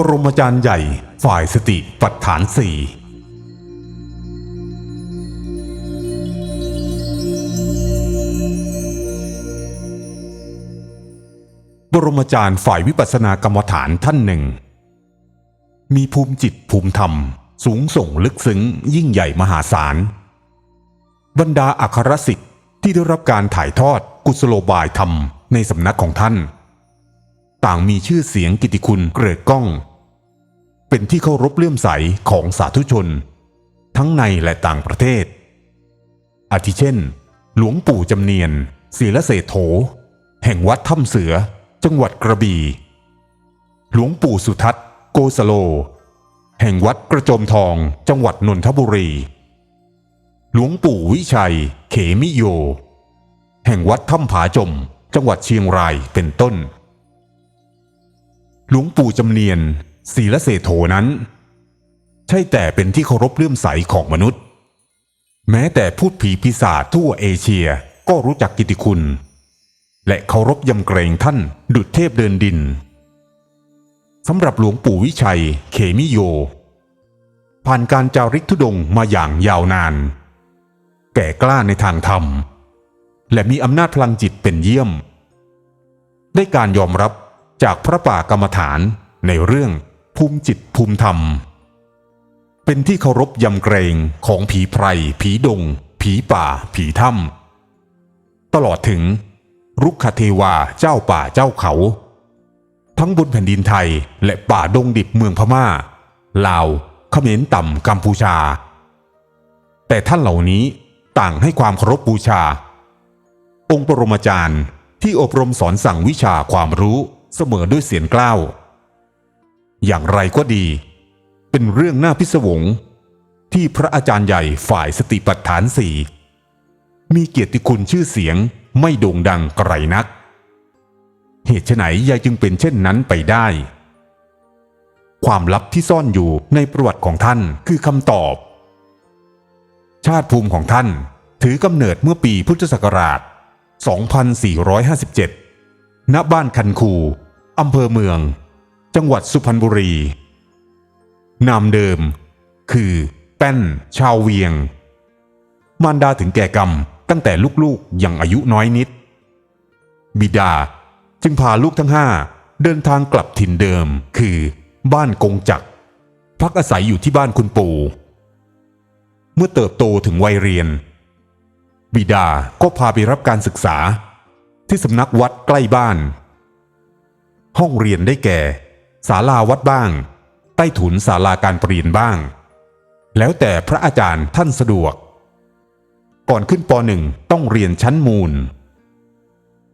บรมจารย์ใหญ่ฝ่ายสติปัฏฐานสี่บรมจารย์ฝ่ายวิปัสสนากรรมฐานท่านหนึ่ง มีภูมิจิตภูมิธรรม สูงส่งลึกซึ้งยิ่งใหญ่มหาศาล บรรดาอัครสิทธิ์ที่ได้รับการถ่ายทอดกุศโลบายธรรมในสำนักของท่าน ต่างมีชื่อเสียงกิตติคุณเกริกก้อง เป็นที่เคารพเลื่อมใสของสาธุชน ทั้งในและต่างประเทศ อาทิเช่น หลวงปู่จำเนียนศีลเศษโถ แห่งวัดถ้ำเสือ จังหวัดกระบี่ หลวงปู่สุทัศน์ โกสโล แห่งวัดกระโจมทอง จังหวัดนนทบุรี หลวงปู่วิชัย เขมิโย แห่งวัดถ้ำผาจม จังหวัดเชียงรายเป็นต้น หลวงปู่จำเนียน ศีลเศรษโถนั้น ใช่แต่เป็นที่เคารพเลื่อมใสของมนุษย์ แม้แต่พูดผีปีศาจทั่วเอเชียก็รู้จักกิตติคุณ และเคารพยำเกรงท่านดุจเทพเดินดินสำหรับหลวงปู่วิชัย เขมิโย ผ่านการจาริกธุดงมาอย่างยาวนาน แก่กล้าในทางธรรม และมีอำนาจพลังจิตเป็นเยี่ยม ได้การยอมรับจากพระป่ากรรมฐานในเรื่อง ภูมิจิตภูมิธรรม เป็นที่เคารพยำเกรงของผีไพร ผีดง ผีป่า ผีถ้ำตลอดถึงรุกขเทวาเจ้าป่าเจ้าเขา ทั้งบนแผ่นดินไทยและป่าดงดิบเมืองพม่า ลาวเขมรต่ำกัมพูชา แต่ท่านเหล่านี้ต่างให้ความเคารพบูชา องค์ปรมาจารย์ที่อบรมสอนสั่งวิชาความรู้เสมอด้วยเสียงกล้าว อย่างไรก็ดี เป็นเรื่องน่าพิศวง ที่พระอาจารย์ใหญ่ฝ่ายสติปัฏฐานสี่มีเกียรติคุณชื่อเสียงไม่โด่งดังไกรนัก เหตุไฉนยายจึงเป็นเช่นนั้นไปได้ ความลับที่ซ่อนอยู่ในประวัติของท่านคือคำตอบ ชาติภูมิของท่านถือกำเนิดเมื่อปีพุทธศักราช 2457 ณ บ้านคันคู อำเภอเมือง จังหวัดสุพรรณบุรี นามเดิม คือแป้นชาวเวียง มารดาถึงแก่กรรมตั้งแต่ลูกๆยังอายุน้อยนิด บิดาจึงพาลูกทั้งห้าเดินทางกลับถิ่นเดิมคือบ้านกงจัก พักอาศัยอยู่ที่บ้านคุณปู่ เมื่อเติบโตถึงวัยเรียน บิดาก็พาไปรับการศึกษาที่สำนักวัดใกล้บ้าน ห้องเรียนได้แก่ ศาลาวัดบ้าง ใต้ถุนศาลาการปรียนบ้าง แล้วแต่พระอาจารย์ท่านสะดวก ก่อนขึ้นปหนึ่งต้องเรียนชั้นมูล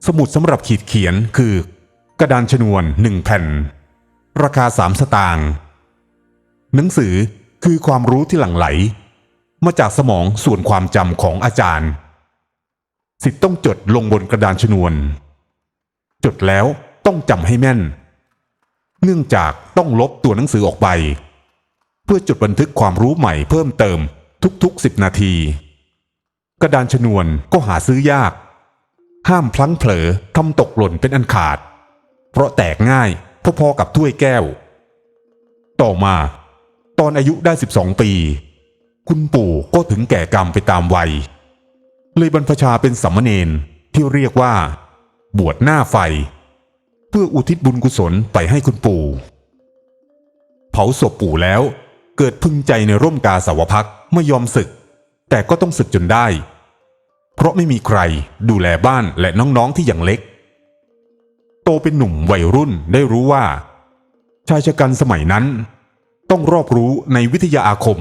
สมุดสำหรับขีดเขียนคือกระดานชนวนหนึ่งแผ่น ราคาสามสตางค์หนังสือคือความรู้ที่หลั่งไหล มาจากสมองส่วนความจำของอาจารย์ สิทธิ์ต้องจดลงบนกระดานชนวน จดแล้วต้องจำให้แม่น เนื่องจากต้องลบตัวหนังสือออกไป เพื่อจดบันทึกความรู้ใหม่เพิ่มเติมทุกๆสิบนาที กระดานชนวนก็หาซื้อยาก ห้ามพลั้งเผลอทำตกหล่นเป็นอันขาด เพราะแตกง่ายพอๆกับถ้วยแก้ว ต่อมา ตอนอายุได้ 12 ปี คุณปู่ก็ถึงแก่กรรมไปตามวัย เลยบรรพชาเป็นสัมมเนนที่เรียกว่า บวชหน้าไฟ พื่ออุทิศบุญกุศลไปให้คุณปู่ เผาศพปู่แล้ว เกิดพึงใจในร่มกาสาวพักไม่ยอมศึก แต่ก็ต้องศึกจนได้ เพราะไม่มีใครดูแลบ้านและน้องๆที่ยังเล็ก โตเป็นหนุ่มวัยรุ่นได้รู้ว่า ชายชะกันสมัยนั้น ต้องรอบรู้ในวิทยาอาคม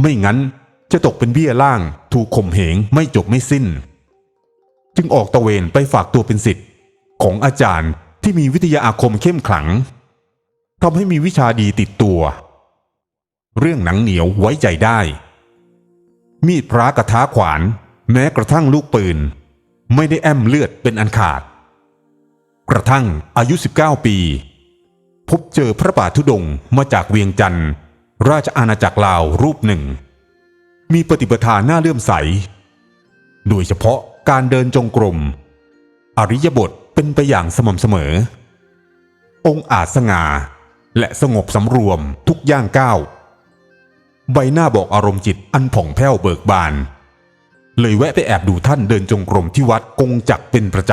ไม่งั้นจะตกเป็นเบี้ยล่างถูกข่มเหงไม่จบไม่สิ้น จึงออกตะเวนไปฝากตัวเป็นสิทธิ์ ของอาจารย์ที่มีวิทยาอาคมเข้มขลังทำให้มีวิชาดีติดตัว เรื่องหนังเหนียวไว้ใจได้ มีดพระกระทาขวาน แม้กระทั่งลูกปืน ไม่ได้แอมเลือดเป็นอันขาด กระทั่งอายุ 19 ปี พบเจอพระบาทธุดงมาจากเวียงจันทร์ราชอาณาจักรลาวรูปหนึ่ง มีปฏิปทาหน้าเลื่อมใส โดยเฉพาะการเดินจงกรม อริยบทเป็นไปอย่างสม่ำเสมอ องค์อาจสง่าและสงบสำรวมทุกย่างก้าว ใบหน้าบอกอารมณ์จิตอันผ่องแผ้วเบิกบาน เลยแวะไปแอบดูท่านเดินจงกรมที่วัดกงจักรเป็นประจ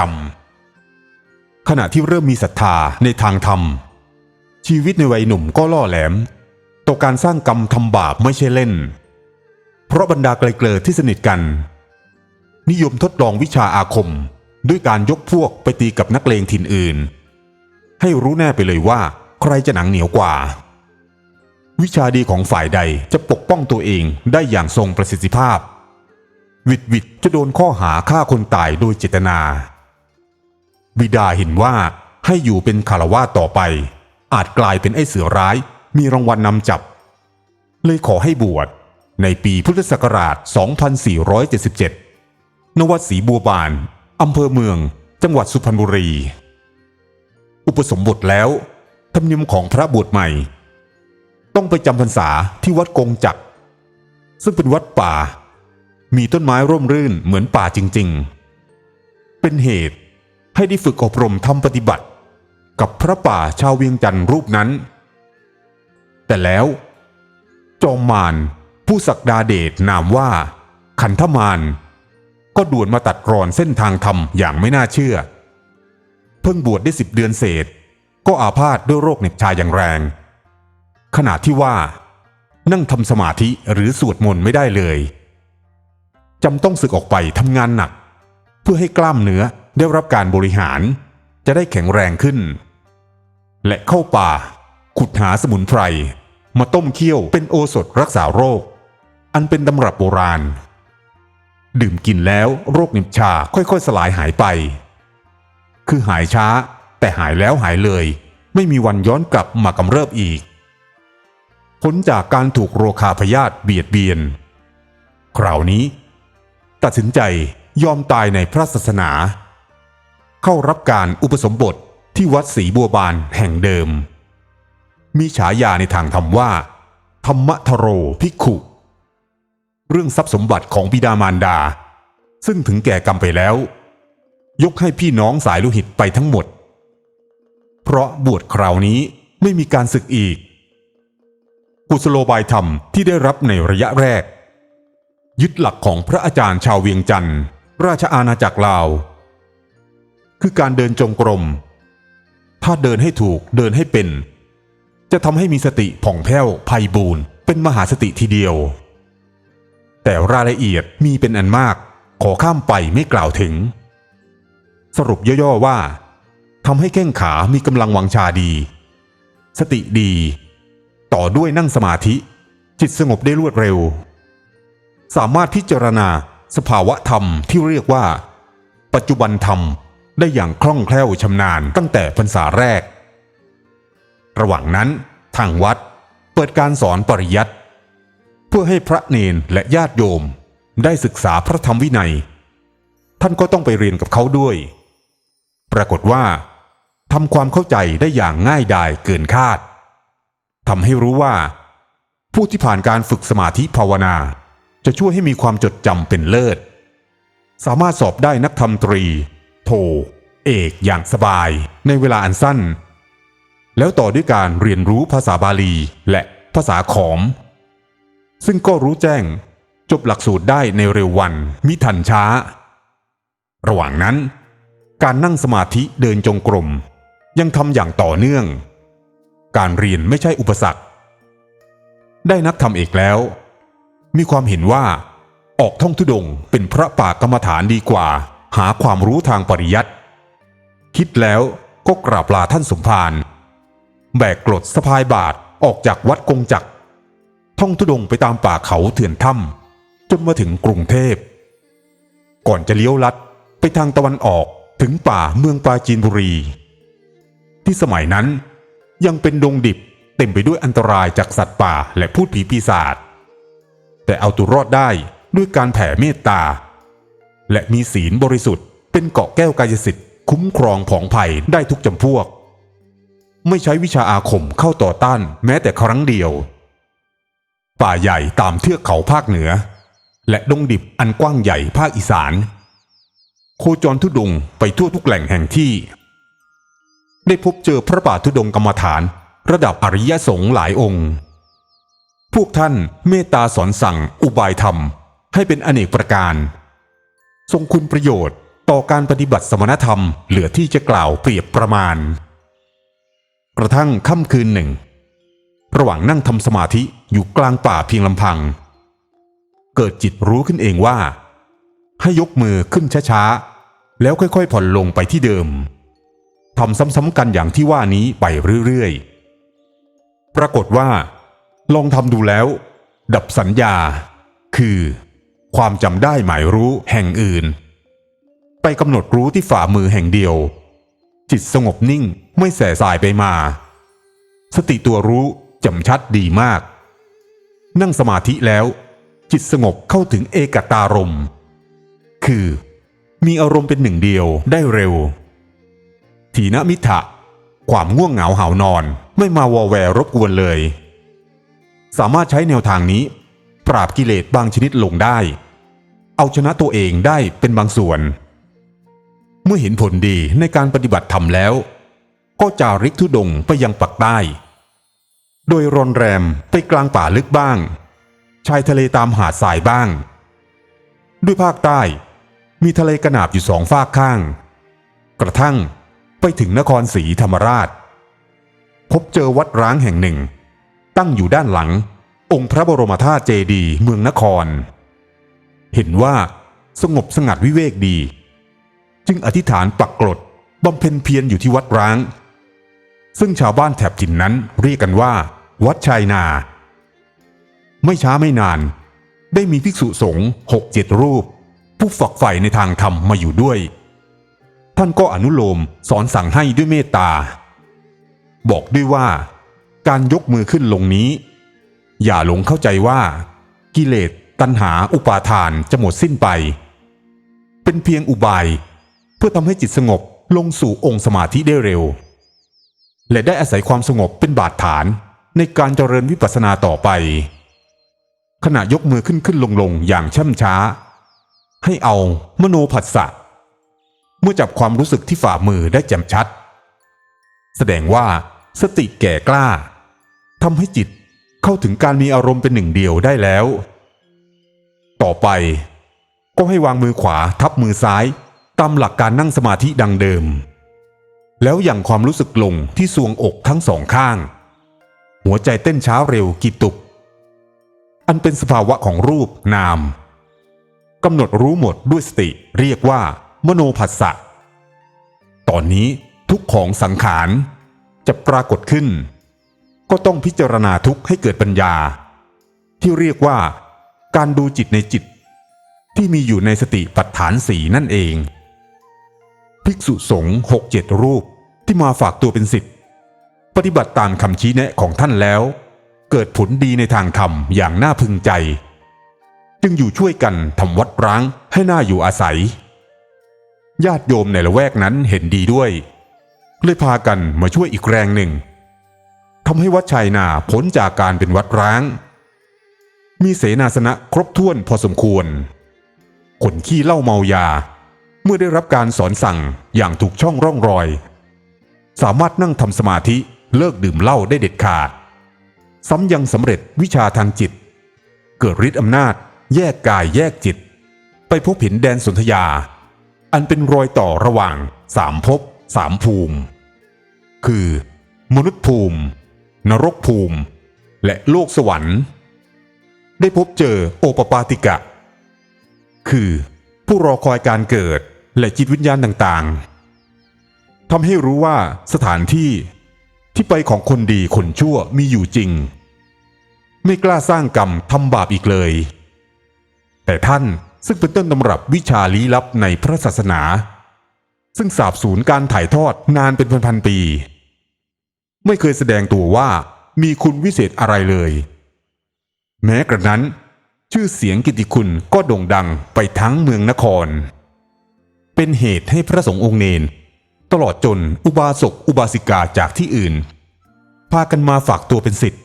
ำ ขณะที่เริ่มมีศรัทธาในทางธรรม ชีวิตในวัยหนุ่มก็ล่อแหลม ต่อการสร้างกรรมทำบาปไม่ใช่เล่น เพราะบรรดาไกลเกลอที่สนิทกัน นิยมทดลองวิชาอาคม ด้วยการยกพวกไปตีกับนักเลงถิ่นอื่น ให้รู้แน่ไปเลยว่า ใครจะหนังเหนียวกว่า วิชาดีของฝ่ายใดจะปกป้องตัวเองได้อย่างทรงประสิทธิภาพ วิดวิดจะโดนข้อหาฆ่าคนตายโดยเจตนา บิดาเห็นว่าให้อยู่เป็นคารวาต่อไป อาจกลายเป็นไอ้เสือร้าย มีรางวัลนำจับ เลยขอให้บวชในปีพุทธศักราช 2477ณวัดศรีบัวบาน อำเภอเมือง จังหวัดสุพรรณบุรี อุปสมบทแล้ว ธรรมเนียมของพระบวชใหม่ ต้องไปจำพรรษาที่วัดกงจักร ซึ่งเป็นวัดป่า มีต้นไม้ร่มรื่นเหมือนป่าจริง ๆ เป็นเหตุให้ได้ฝึกอบรมทำปฏิบัติ กับพระป่าชาวเวียงจันทร์รูปนั้น แต่แล้ว จอมมารผู้ศักดาเดชนามว่า ขันธมาร ก็ด่วนมาตัดรอนเส้นทางธรรมอย่างไม่น่าเชื่อ เพิ่งบวชได้สิบเดือนเศษ ก็อาพาธด้วยโรคเหน็บชาอย่างแรงขณะที่ว่า นั่งทำสมาธิหรือสวดมนต์ไม่ได้เลยจำต้องสึกออกไปทำงานหนัก เพื่อให้กล้ามเนื้อได้รับการบริหาร จะได้แข็งแรงขึ้น และเข้าป่า ขุดหาสมุนไพร มาต้มเคี่ยวเป็นโอสถรักษาโรค อันเป็นตำรับโบราณ ดื่มกินแล้วโรคเหน็บชาค่อยๆ สลายหายไป คือหายช้า แต่หายแล้วหายเลย ไม่มีวันย้อนกลับมากำเริบอีกพ้นจากการถูกโรคาพยาธิเบียดเบียน คราวนี้ ตัดสินใจยอมตายในพระศาสนา เข้ารับการอุปสมบทที่วัดศรีบัวบานแห่งเดิม มีฉายาในทางธรรมว่า ธรรมทโรภิกขุ เรื่องทรัพย์สมบัติของบิดามารดา ซึ่งถึงแก่กรรมไปแล้ว ยกให้พี่น้องสายโลุหิตไปทั้งหมด เพราะบวชคราวนี้ไม่มีการศึกอีก กุศโลบายธรรมที่ได้รับในระยะแรก ยึดหลักของพระอาจารย์ชาวเวียงจันทร์ราชอาณาจักรลาว คือการเดินจงกรม ถ้าเดินให้ถูกเดินให้เป็น จะทำให้มีสติผ่องแผ้วไพบูรณ์เป็นมหาสติทีเดียว แต่รายละเอียดมีเป็นอันมาก ขอข้ามไปไม่กล่าวถึง สรุปย่อๆว่าทำให้แข้งขามีกำลังวังชาดี สติดี ต่อด้วยนั่งสมาธิ จิตสงบได้รวดเร็ว สามารถพิจารณาสภาวะธรรมที่เรียกว่า ปัจจุบันธรรมได้อย่างคล่องแคล่วชำนาญตั้งแต่พรรษาแรก ระหว่างนั้นทางวัดเปิดการสอนปริยัติ เพื่อให้พระเนนและญาติโยมได้ศึกษาพระธรรมวินัย ท่านก็ต้องไปเรียนกับเขาด้วย ปรากฏว่าทำความเข้าใจได้อย่างง่ายดายเกินคาดทำให้รู้ว่า ผู้ที่ผ่านการฝึกสมาธิภาวนา จะช่วยให้มีความจดจำเป็นเลิศ สามารถสอบได้นักธรรมตรี โท เอกอย่างสบายในเวลาอันสั้น แล้วต่อด้วยการเรียนรู้ภาษาบาลีและภาษาขอม ซึ่งก็รู้แจ้ง จบหลักสูตรได้ในเร็ววันมิทันช้า ระหว่างนั้น การนั่งสมาธิเดินจงกรม ยังทำอย่างต่อเนื่อง การเรียนไม่ใช่อุปสรรค ได้นักธรรมเอกแล้ว มีความเห็นว่าออกท่องทุดงเป็นพระป่ากรรมฐานดีกว่า หาความรู้ทางปริยัติคิดแล้วก็กราบลาท่านสมภารแบกกรดสะพายบาทออกจากวัดกงจักร ท่องทุดงไปตามป่าเขาเถื่อนถ้ำจนมาถึงกรุงเทพ ก่อนจะเลี้ยวลัดไปทางตะวันออกถึงป่าเมืองปราจีนบุรี ที่สมัยนั้นยังเป็นดงดิบเต็มไปด้วยอันตรายจากสัตว์ป่าและพูดผีปีศาจแต่เอาตัวรอดได้ด้วยการแผ่เมตตา และมีศีลบริสุทธิ์เป็นเกาะแก้วกายสิทธิ์คุ้มครองผองภัยได้ทุกจำพวก ไม่ใช้วิชาอาคมเข้าต่อต้านแม้แต่ครั้งเดียว ป่าใหญ่ตามเทือกเขาภาคเหนือ และดงดิบอันกว้างใหญ่ภาคอีสาน โคจรทุดงค์ไปทั่วทุกแหล่งแห่งที่ ได้พบเจอพระป่าทุดงค์กรรมฐานระดับอริยสงฆ์หลายองค์ พวกท่านเมตตาสอนสั่งอุบายธรรมให้เป็นอเนกประการ ทรงคุณประโยชน์ต่อการปฏิบัติสมณธรรมเหลือที่จะกล่าวเปรียบประมาณ กระทั่งค่ำคืนหนึ่ง ระหว่างนั่งทำสมาธิอยู่กลางป่าเพียงลำพัง เกิดจิตรู้ขึ้นเองว่า ให้ยกมือขึ้นช้าๆ แล้วค่อยๆผ่อนลงไปที่เดิมทำซ้ำๆกันอย่างที่ว่านี้ไปเรื่อยๆ ปรากฏว่า ลองทำดูแล้ว ดับสัญญา คือ ความจำได้หมายรู้แห่งอื่น ไปกำหนดรู้ที่ฝ่ามือแห่งเดียว จิตสงบนิ่งไม่แส่สายไปมา สติตัวรู้ จำชัดดีมาก นั่งสมาธิแล้ว จิตสงบเข้าถึงเอกตารม คือ มีอารมณ์เป็นหนึ่งเดียวได้เร็ว ทีนมิทะความง่วงเหงาหานอนไม่มาวอแวรบกวนเลย สามารถใช้แนวทางนี้ ปราบกิเลสบางชนิดลงได้ เอาชนะตัวเองได้เป็นบางส่วน เมื่อเห็นผลดีในการปฏิบัติธรรมแล้ว ก็จาริกทุดงไปยังปักใต้ โดยรอนแรมไปกลางป่าลึกบ้าง ชายทะเลตามหาดทรายบ้าง ด้วยภาคใต้ มีทะเลกระนาบอยู่สองฝากข้าง กระทั่งไปถึงนครศรีธรรมราช พบเจอวัดร้างแห่งหนึ่ง ตั้งอยู่ด้านหลัง องค์พระบรมธาตุเจดีย์เมืองนคร เห็นว่าสงบสงัดวิเวกดี จึงอธิษฐานปักกรดบำเพ็ญเพียรอยู่ที่วัดร้าง ซึ่งชาวบ้านแถบถิ่นนั้นเรียกกันว่า วัดชายนา ไม่ช้าไม่นาน ได้มีภิกษุสงฆ์หกเจ็ดรูป ผู้ฝักใฝ่ในทางธรรมมาอยู่ด้วย ท่านก็อนุโลมสอนสั่งให้ด้วยเมตตา บอกด้วยว่าการยกมือขึ้นลงนี้ อย่าหลงเข้าใจว่ากิเลสตัณหาอุปาทานจะหมดสิ้นไป เป็นเพียงอุบาย เพื่อทำให้จิตสงบลงสู่องค์สมาธิได้เร็ว และได้อาศัยความสงบเป็นบาดฐาน ในการเจริญวิปัสสนาต่อไป ขณะยกมือขึ้นขึ้นลงลงอย่างช่ำช้า ให้เอามโนผัสสะเมื่อจับความรู้สึกที่ฝ่ามือได้แจ่มชัด แสดงว่าสติแก่กล้าทำให้จิตเข้าถึงการมีอารมณ์เป็นหนึ่งเดียวได้แล้ว ต่อไปก็ให้วางมือขวาทับมือซ้ายตามหลักการนั่งสมาธิดังเดิม แล้วอย่างความรู้สึกลงที่สวงอกทั้งสองข้าง หัวใจเต้นช้าเร็วกี่ตุก อันเป็นสภาวะของรูปนามกำหนดรู้หมดด้วยสติ เรียกว่า มโนผัสสะตอนนี้ทุกของสังขารจะปรากฏขึ้น ก็ต้องพิจารณาทุกข์ให้เกิดปัญญา ที่เรียกว่าการดูจิตในจิต ที่มีอยู่ในสติปัฏฐานสีนั่นเอง ภิกษุสงฆ์หกเจ็ดรูปที่มาฝากตัวเป็นสิทธิ ปฏิบัติตามคำชี้แนะของท่านแล้ว เกิดผลดีในทางธรรมอย่างน่าพึงใจ จึงอยู่ช่วยกันทำวัดร้างให้น่าอยู่อาศัย ญาติโยมในละแวกนั้นเห็นดีด้วย เลยพากันมาช่วยอีกแรงหนึ่งทำให้วัดชัยนาพ้นจากการเป็นวัดร้าง มีเสนาสนะครบถ้วนพอสมควร คนขี้เล้าเมายา เมื่อได้รับการสอนสั่งอย่างถูกช่องร่องรอย สามารถนั่งทำสมาธิ เลิกดื่มเหล้าได้เด็ดขาด ซ้ำยังสำเร็จวิชาทางจิต เกิดฤทธิ์อำนาจ แยกกายแยกจิต ไปพบเห็นแดนสนธยา อันเป็นรอยต่อระหว่างสามภพสามภูมิ คือ มนุษย์ภูมิ นรกภูมิ และโลกสวรรค์ ได้พบเจอโอปปาติกะ คือผู้รอคอยการเกิดและจิตวิญญาณต่างๆทำให้รู้ว่าสถานที่ ที่ไปของคนดีคนชั่วมีอยู่จริง ไม่กล้าสร้างกรรมทำบาปอีกเลย แต่ท่านซึ่งเป็นต้นตำรับวิชาลี้ลับในพระศาสนา ซึ่งสาบสูญการถ่ายทอดนานเป็นพันๆปี ไม่เคยแสดงตัวว่ามีคุณวิเศษอะไรเลย แม้กระนั้น ชื่อเสียงกิติคุณก็โด่งดังไปทั้งเมืองนคร เป็นเหตุให้พระสงฆ์องค์เนน ตลอดจนอุบาสกอุบาสิกาจากที่อื่น พากันมาฝากตัวเป็นสิทธิ์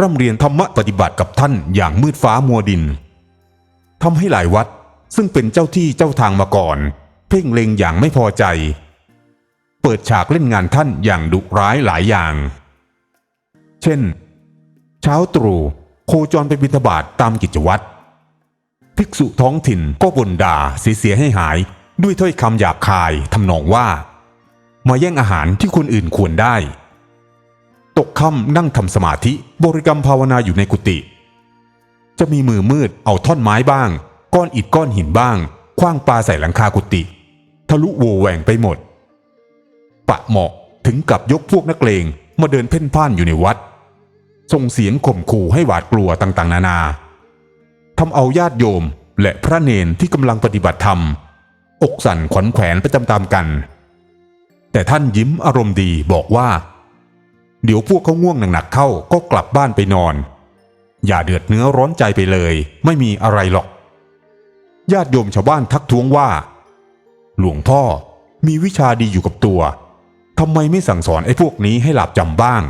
ร่ำเรียนธรรมะปฏิบัติกับท่านอย่างมืดฟ้ามัวดินทำให้หลายวัดซึ่งเป็นเจ้าที่เจ้าทางมาก่อน เพ่งเล็งอย่างไม่พอใจ เปิดฉากเล่นงานท่านอย่างดุร้ายหลายอย่าง เช่น เช้าตรู่โคจรไปบิณฑบาตตามกิจวัตรภิกษุท้องถิ่นก็บ่นด่าเสียให้หายด้วยถ้อยคำหยาบคายทำนองว่า มาแย่งอาหารที่คนอื่นควรได้ ตกค่ำนั่งทำสมาธิบริกรรมภาวนาอยู่ในกุฏิจะมีมือมืดเอาท่อนไม้บ้าง ก้อนอิฐก้อนหินบ้างคว้างปลาใส่หลังคากุฏิทะลุโวแหว่งไปหมด ปะเหมาะถึงกับยกพวกนักเลงมาเดินเพ่นพ่านอยู่ในวัด ส่งเสียงข่มขู่ให้หวาดกลัวต่างๆ นานาทำเอาญาติโยมและพระเนนที่กำลังปฏิบัติธรรม อกสั่นขวัญแขวนไปตามๆกัน แต่ท่านยิ้มอารมณ์ดีบอกว่า เดี๋ยวพวกเขาง่วงหนักๆเข้าก็กลับบ้านไปนอน อย่าเดือดเนื้อร้อนใจไปเลย ไม่มีอะไรหรอก ญาติโยมชาวบ้านทักท้วงว่า หลวงพ่อมีวิชาดีอยู่กับตัวทำไมไม่สั่งสอนไอ้พวกนี้ให้หลับจำบ้าง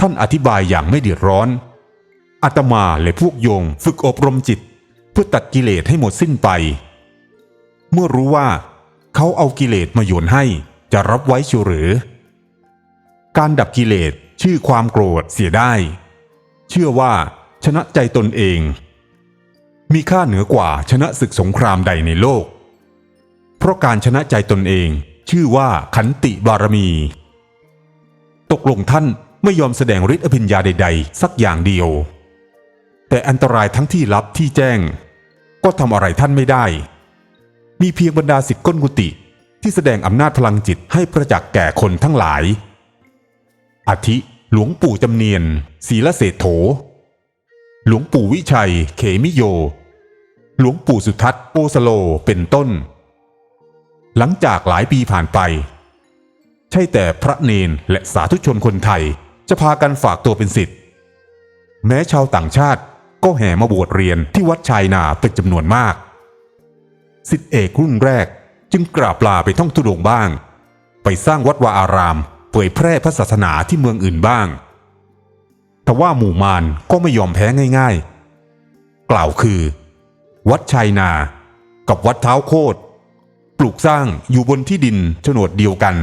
ท่านอธิบายอย่างไม่เดือดร้อนอาตมาและพวกโยมฝึกอบรมจิต เพื่อตัดกิเลสให้หมดสิ้นไป เมื่อรู้ว่าเขาเอากิเลสมาโยนให้ จะรับไว้ชิวหรือ การดับกิเลสชื่อความโกรธเสียได้ เชื่อว่าชนะใจตนเอง มีค่าเหนือกว่าชนะศึกสงครามใดในโลก เพราะการชนะใจตนเองชื่อว่าขันติบารมี ตกลงท่านไม่ยอมแสดงฤทธิ์อภิญญาใด ๆ สักอย่างเดียว แต่อันตรายทั้งที่ลับที่แจ้ง ก็ทำอะไรท่านไม่ได้ มีเพียงบรรดาสิทธิก้นกุฏิ ที่แสดงอำนาจพลังจิตให้ประจักษ์แก่คนทั้งหลาย อาทิ หลวงปู่จำเนียน ศีลเศรษโถ หลวงปู่วิชัย เขมิโย หลวงปู่สุทัศน์โอสโล เป็นต้น หลังจากหลายปีผ่านไป ใช่แต่พระเนนและสาธุชนคนไทยจะพากันฝากตัวเป็นสิทธิ์ แม้ชาวต่างชาติก็แห่มาบวชเรียนที่วัดชายนาเป็นจำนวนมาก สิทธิเอกรุ่นแรก จึงกราบลาไปท่องทุดงบ้าง ไปสร้างวัดวาอาราม เผยแพร่พระศาสนาที่เมืองอื่นบ้างแต่ว่าหมู่มารก็ไม่ยอมแพ้ง่าย ๆ กล่าวคือ วัดชายนา กับวัดเท้าโคตรปลูกสร้างอยู่บนที่ดินโฉนดเดียวกัน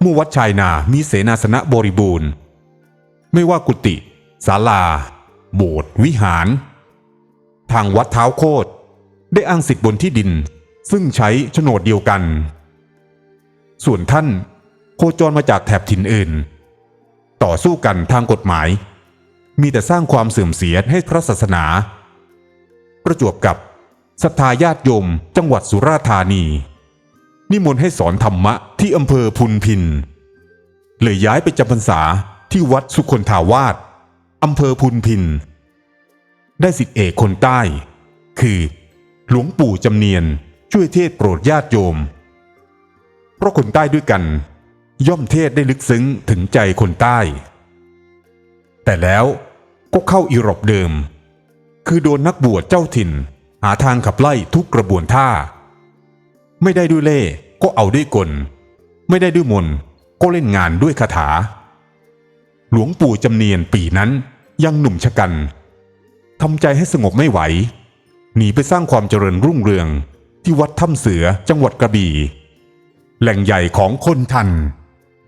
เมื่อวัดชายนามีเสนาสนะบริบูรณ์ ไม่ว่ากุฏิศาลา โบสถ์วิหาร ทางวัดเท้าโคตรได้อ้างสิทธิ์บนที่ดิน ซึ่งใช้โฉนดเดียวกัน ส่วนท่านโคจรมาจากแถบถิ่นอื่น ต่อสู้กันทางกฎหมาย มีแต่สร้างความเสื่อมเสียให้พระศาสนา ประจวบกับศรัทธาญาติโยมจังหวัดสุราษฎร์ธานี นิมนต์ให้สอนธรรมะที่อำเภอพุนพิน เลยย้ายไปจำพรรษาที่วัดสุคนทาวาสอำเภอพุนพิน ได้สิทธิเอกคนใต้ คือ หลวงปู่จำเนียน ช่วยเทศโปรดญาติโยม เพราะคนใต้ด้วยกัน ย่อมเทศได้ลึกซึ้งถึงใจคนใต้ แต่แล้วก็เข้าอีรบเดิม คือโดนนักบวชเจ้าถิ่น หาทางขับไล่ทุกกระบวนท่า ไม่ได้ด้วยเล่ก็เอาด้วยกล ไม่ได้ด้วยมนก็เล่นงานด้วยคาถา หลวงปู่จำเนียนปีนั้นยังหนุ่มชะกันทำใจให้สงบไม่ไหว หนีไปสร้างความเจริญรุ่งเรือง ที่วัดถ้ำเสือจังหวัดกระบี่ แหล่งใหญ่ของคนทัน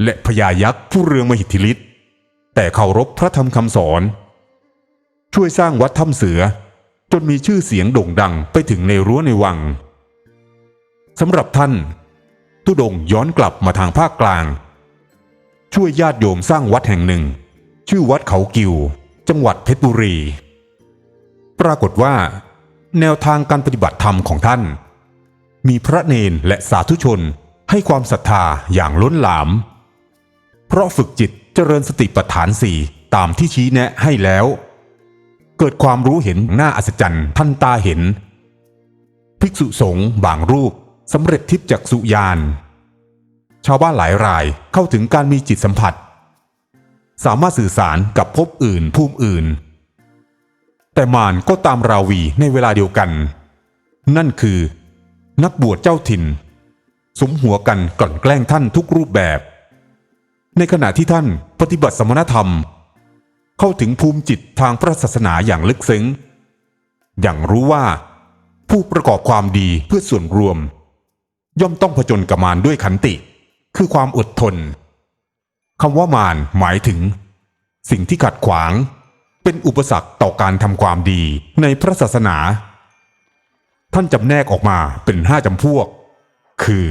และพญายักษ์ผู้เรืองมหิทธิฤทธิ์แต่เคารพพระธรรมคำสอน ช่วยสร้างวัดถ้ำเสือ จนมีชื่อเสียงโด่งดังไปถึงในรั้วในวังสำหรับท่านตุดงย้อนกลับมาทางภาคกลาง ช่วยญาติโยมสร้างวัดแห่งหนึ่ง ชื่อวัดเขากิว จังหวัดเพชรบุรี ปรากฏว่า แนวทางการปฏิบัติธรรมของท่าน มีพระเนนและสาธุชนให้ความศรัทธาอย่างล้นหลาม เพราะฝึกจิตเจริญสติปัฏฐานสี่ตามที่ชี้แนะให้แล้ว เกิดความรู้เห็นหน่าอัศจรรย์ท่านตาเห็น ภิกษุสงฆ์บางรูปสำเร็จทิพย์จากสุญานชาวบ้านหลายรายเข้าถึงการมีจิตสัมผัส สามารถสื่อสารกับภพอื่นภูมิอื่น แต่มารก็ตามราวีในเวลาเดียวกัน นั่นคือ นักบวชเจ้าถิ่น สมหัวกันกลั่นแกล้งท่านทุกรูปแบบ ในขณะที่ท่านปฏิบัติสมณธรรม เข้าถึงภูมิจิตทางพระศาสนาอย่างลึกซึ้ง อย่างรู้ว่า ผู้ประกอบความดีเพื่อส่วนรวม ย่อมต้องผจญกับมารด้วยขันติ คือความอดทนคำว่ามารหมายถึง สิ่งที่ขัดขวางเป็นอุปสรรคต่อการทำความดีในพระศาสนา ท่านจำแนกออกมาเป็นห้าจำพวก คือ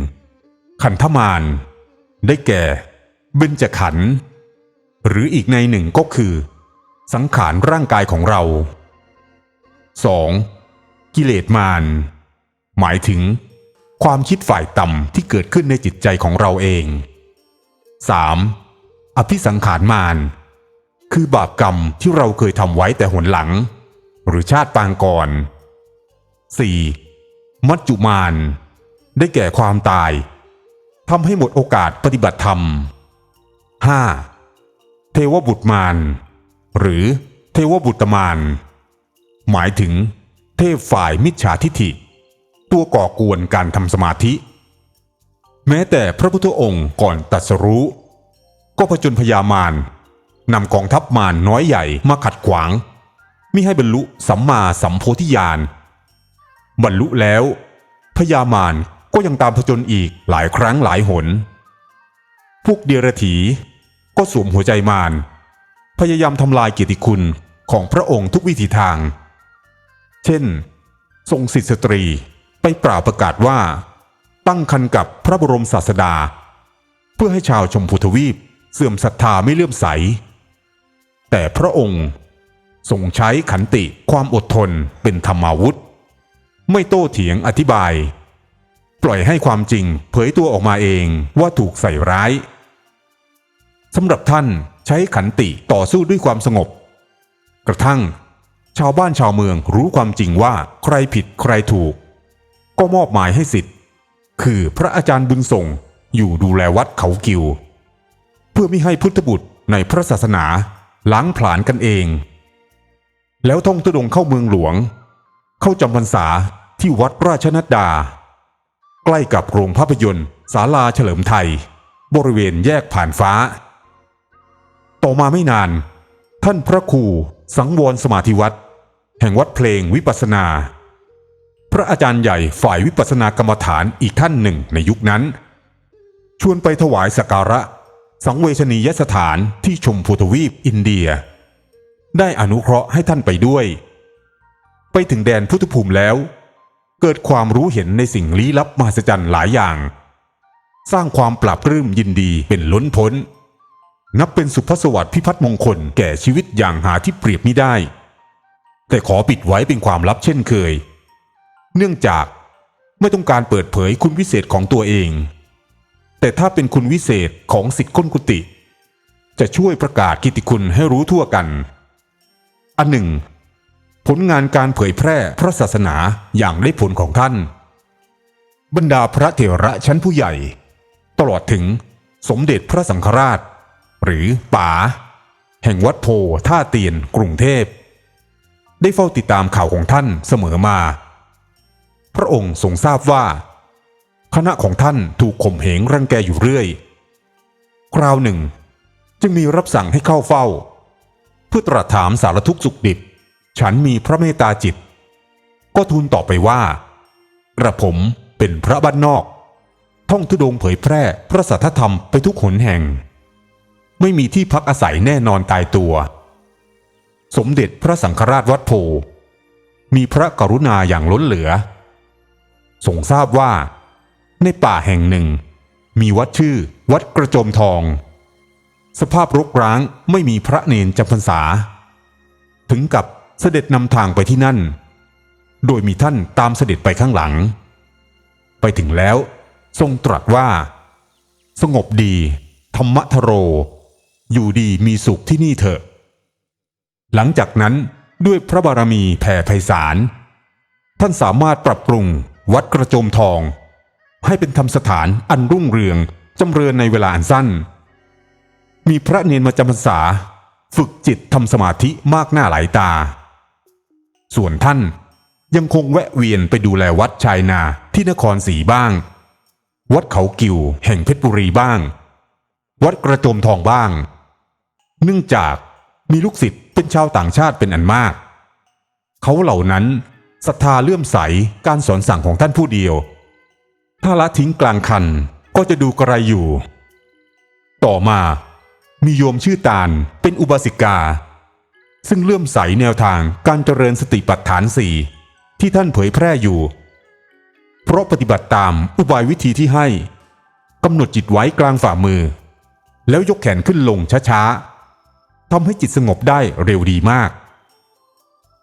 1. ขันธมารได้แก่ เบญจขันธ์หรืออีกในหนึ่งก็คือ สังขารร่างกายของเรา 2. กิเลสมารหมายถึง ความคิดฝ่ายต่ำที่เกิดขึ้นในจิตใจของเราเอง 3. อภิสังขารมารคือบาปกรรมที่เราเคยทำไว้แต่หนหลัง หรือชาติปางก่อน 4. มัจจุมานได้แก่ความตายทำให้หมดโอกาสปฏิบัติธรรม 5. เทวบุตรมารหรือเทวบุตรมารหมายถึงเทพฝ่ายมิจฉาทิฐิ ตัวก่อกวนการทำสมาธิ แม้แต่พระพุทธองค์ก่อนตรัสรู้ ก็ผจญพยามารนำกองทัพมารน้อยใหญ่มาขัดขวางมิให้บรรลุสัมมาสัมโพธิญาณ บรรลุแล้วพญามารก็ยังตามผจญอีกหลายครั้งหลายหน พวกเดียรถีก็สวมหัวใจมารพยายามทำลายเกียรติคุณของพระองค์ทุกวิถีทาง เช่นทรงสิทธิสตรีไปปล่าประกาศว่า ตั้งคันกับพระบรมศาสดา เพื่อให้ชาวชมพูทวีปเสื่อมศรัทธาไม่เลื่อมใส แต่พระองค์ทรงใช้ขันติความอดทนเป็นธรรมาวุธ ไม่โต้เถียงอธิบาย ปล่อยให้ความจริงเผยตัวออกมาเองว่าถูกใส่ร้ายสำหรับท่านใช้ขันติต่อสู้ด้วยความสงบ กระทั่ง ชาวบ้านชาวเมืองรู้ความจริงว่าใครผิดใครถูก ก็มอบหมายให้สิทธิ์ คือพระอาจารย์บุญส่งอยู่ดูแลวัดเขากิว เพื่อไม่ให้พุทธบุตรในพระศาสนาล้างผลาญกันเอง แล้วท่องตุดงเข้าเมืองหลวง เข้าจำพรรษา ที่วัดราชนัดดา ใกล้กับโรงภาพยนตร์ศาลาเฉลิมไทย บริเวณแยกผ่านฟ้า ต่อมาไม่นาน ท่านพระครูสังวรสมาธิวัดแห่งวัดเพลงวิปัสนา พระอาจารย์ใหญ่ฝ่ายวิปัสสนากรรมฐานอีกท่านหนึ่งในยุคนั้น ชวนไปถวายสักการะ สังเวชนียสถานที่ชมพูทวีปอินเดีย ได้อนุเคราะห์ให้ท่านไปด้วย ไปถึงแดนพุทธภูมิแล้ว เกิดความรู้เห็นในสิ่งลี้ลับมหัศจรรย์หลายอย่าง สร้างความปราบปลื้มยินดีเป็นล้นพ้น นับเป็นสุภสวัสดิ์พิพัฒน์มงคลแก่ชีวิตอย่างหาที่เปรียบไม่ได้ แต่ขอปิดไว้เป็นความลับเช่นเคย เนื่องจากไม่ต้องการเปิดเผยคุณวิเศษของตัวเอง แต่ถ้าเป็นคุณวิเศษของสิทธิ์ก้นกุฏิจะช่วยประกาศกิตติคุณให้รู้ทั่วกัน อันหนึ่ง ผลงานการเผยแพร่พระศาสนาอย่างได้ผลของท่าน บรรดาพระเถระชั้นผู้ใหญ่ ตลอดถึงสมเด็จพระสังฆราช หรือป๋าแห่งวัดโพท่าเตียนกรุงเทพ ได้เฝ้าติดตามข่าวของท่านเสมอมา พระองค์ทรงทราบว่า คณะของท่านถูกข่มเหงรังแกอยู่เรื่อย คราวหนึ่ง จึงมีรับสั่งให้เข้าเฝ้า เพื่อตรัสถามสารทุกข์สุขดิบ ฉันมีพระเมตตาจิต ก็ทูลตอบไปว่ากระผมเป็นพระบ้านนอก ท่องทุดงเผยแพร่พระสัทธรรมไปทุกหนแห่ง ไม่มีที่พักอาศัยแน่นอนตายตัว สมเด็จพระสังฆราชวัดโพมีพระกรุณาอย่างล้นเหลือทรงทราบว่า ในป่าแห่งหนึ่ง มีวัดชื่อวัดกระโจมทอง สภาพรกร้างไม่มีพระเนนจำพรรษา ถึงกับ เสด็จนำทางไปที่นั่น โดยมีท่านตามเสด็จไปข้างหลัง ไปถึงแล้ว ทรงตรัสว่า สงบดี ธรรมทโร อยู่ดีมีสุขที่นี่เถอะ หลังจากนั้นด้วยพระบารมีแผ่ไพศาล ท่านสามารถปรับปรุงวัดกระโจมทอง ให้เป็นธรรมสถานอันรุ่งเรืองจำเริญในเวลาอันสั้น มีพระเนนมาจำพรรษา ฝึกจิตทำสมาธิมากหน้าหลายตา ส่วนท่านยังคงแวะเวียนไปดูแลวัดชายนาที่นครศรีบ้าง วัดเขากิวแห่งเพชรบุรีบ้าง วัดกระโจมทองบ้าง เนื่องจากมีลูกศิษย์เป็นชาวต่างชาติเป็นอันมาก เขาเหล่านั้นศรัทธาเลื่อมใสการสอนสั่งของท่านผู้เดียว ถ้าละทิ้งกลางคันก็จะดูกระไรอยู่ ต่อมามีโยมชื่อตาลเป็นอุบาสิกา ซึ่งเลื่อมใสแนวทางการเจริญสติปัฏฐานสี่ที่ท่านเผยแพร่อยู่ เพราะปฏิบัติตามอุบายวิธีที่ให้กำหนดจิตไว้กลางฝ่ามือ แล้วยกแขนขึ้นลงช้าๆทำให้จิตสงบได้เร็วดีมาก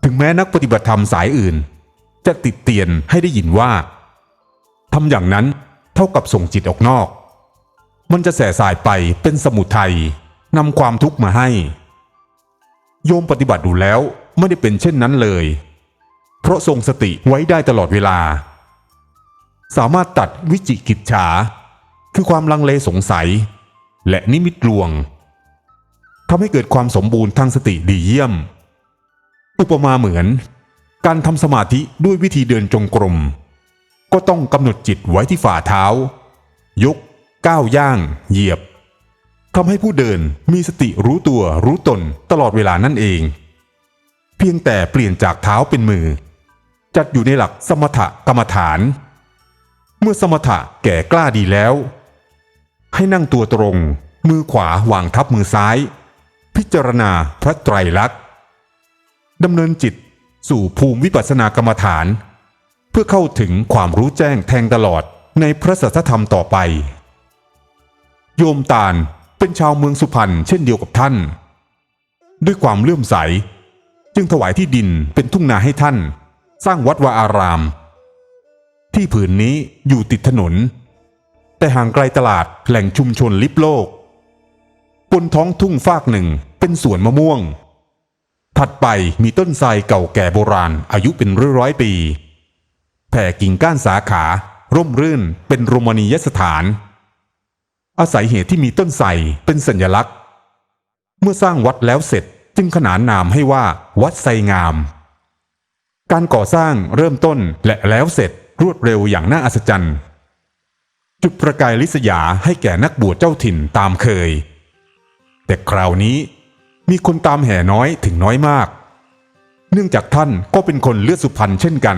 ถึงแม้นักปฏิบัติธรรมสายอื่น จะติดเตียนให้ได้ยินว่าทำอย่างนั้นเท่ากับส่งจิตออกนอก มันจะแส่สายไปเป็นสมุทัยนำความทุกข์มาให้ โยมปฏิบัติดูแล้วไม่ได้เป็นเช่นนั้นเลย เพราะทรงสติไว้ได้ตลอดเวลา สามารถตัดวิจิกิจฉา คือความลังเลสงสัย และนิมิตลวงทำให้เกิดความสมบูรณ์ทางสติดีเยี่ยม อุปมาเหมือน การทำสมาธิด้วยวิธีเดินจงกรม ก็ต้องกำหนดจิตไว้ที่ฝ่าเท้า ยกก้าวย่าง เหยียบ ทำให้ผู้เดินมีสติรู้ตัวรู้ตนตลอดเวลานั่นเอง เพียงแต่เปลี่ยนจากเท้าเป็นมือ จัดอยู่ในหลักสมถกรรมฐาน เมื่อสมถะแก่กล้าดีแล้ว ให้นั่งตัวตรง มือขวาวางทับมือซ้าย พิจารณาพระไตรลักษณ์ดำเนินจิตสู่ภูมิวิปัสสนากรรมฐาน เพื่อเข้าถึงความรู้แจ้งแทงตลอดในพระสัทธรรมต่อไป โยมตาล เป็นชาวเมืองสุพรรณเช่นเดียวกับท่าน ด้วยความเลื่อมใส จึงถวายที่ดินเป็นทุ่งนาให้ท่าน สร้างวัดวาอาราม ที่ผืนนี้อยู่ติดถนน แต่ห่างไกลตลาดแหล่งชุมชนลิบโลกบนท้องทุ่งฟากหนึ่งเป็นสวนมะม่วง ถัดไปมีต้นไทรเก่าแก่โบราณอายุเป็นร้อยร้อยปี แผ่กิ่งก้านสาขา ร่มรื่นเป็นโรมานียสถาน อาศัยเหตุที่มีต้นไทรเป็นสัญลักษณ์ เมื่อสร้างวัดแล้วเสร็จจึงขนานนามให้ว่า วัดไทรงาม การก่อสร้างเริ่มต้นและแล้วเสร็จรวดเร็วอย่างน่าอัศจรรย์ จุดประกายลิษยาให้แก่นักบวชเจ้าถิ่นตามเคย แต่คราวนี้มีคนตามแห่น้อยถึงน้อยมาก เนื่องจากท่านก็เป็นคนเลือดสุพรรณเช่นกัน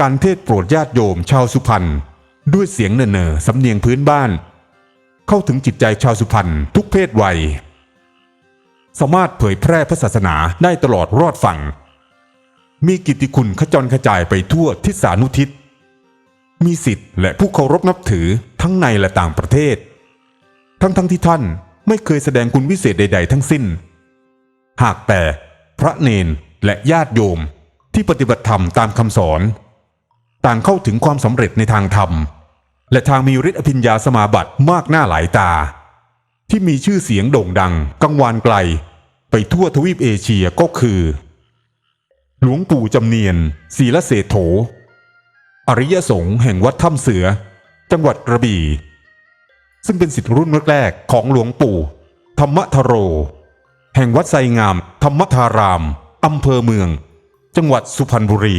การเทศโปรดญาติโยมชาวสุพรรณด้วยเสียงเน่อๆสำเนียงพื้นบ้าน เข้าถึงจิตใจชาวสุพรรณทุกเพศวัย สามารถเผยแพร่พระศาสนาได้ตลอดรอดฝั่ง มีกิตติคุณขจรกระจายไปทั่วทิศานุทิศ มีสิทธิ์และผู้เคารพนับถือทั้งในและต่างประเทศ ทั้งๆทที่ท่านไม่เคยแสดงคุณวิเศษใด ๆ ทั้งสิ้น หากแต่พระเนนและญาติโยมที่ปฏิบัติธรรมตามคำสอน ต่างเข้าถึงความสำเร็จในทางธรรม และทางมีฤทธิอภิญญาสมาบัติมากหน้าหลายตา ที่มีชื่อเสียงโด่งดัง กังวานไกล ไปทั่วทวีปเอเชียก็คือ หลวงปู่จำเนียนศีลเศรษโถ อริยสงฆ์แห่งวัดถ้ำเสือ จังหวัดกระบี่ ซึ่งเป็นสิทธิรุ่นแรกๆของหลวงปู่ ธรรมทโร แห่งวัดไซงาม ธรรมธารามอำเภอเมือง จังหวัดสุพรรณบุรี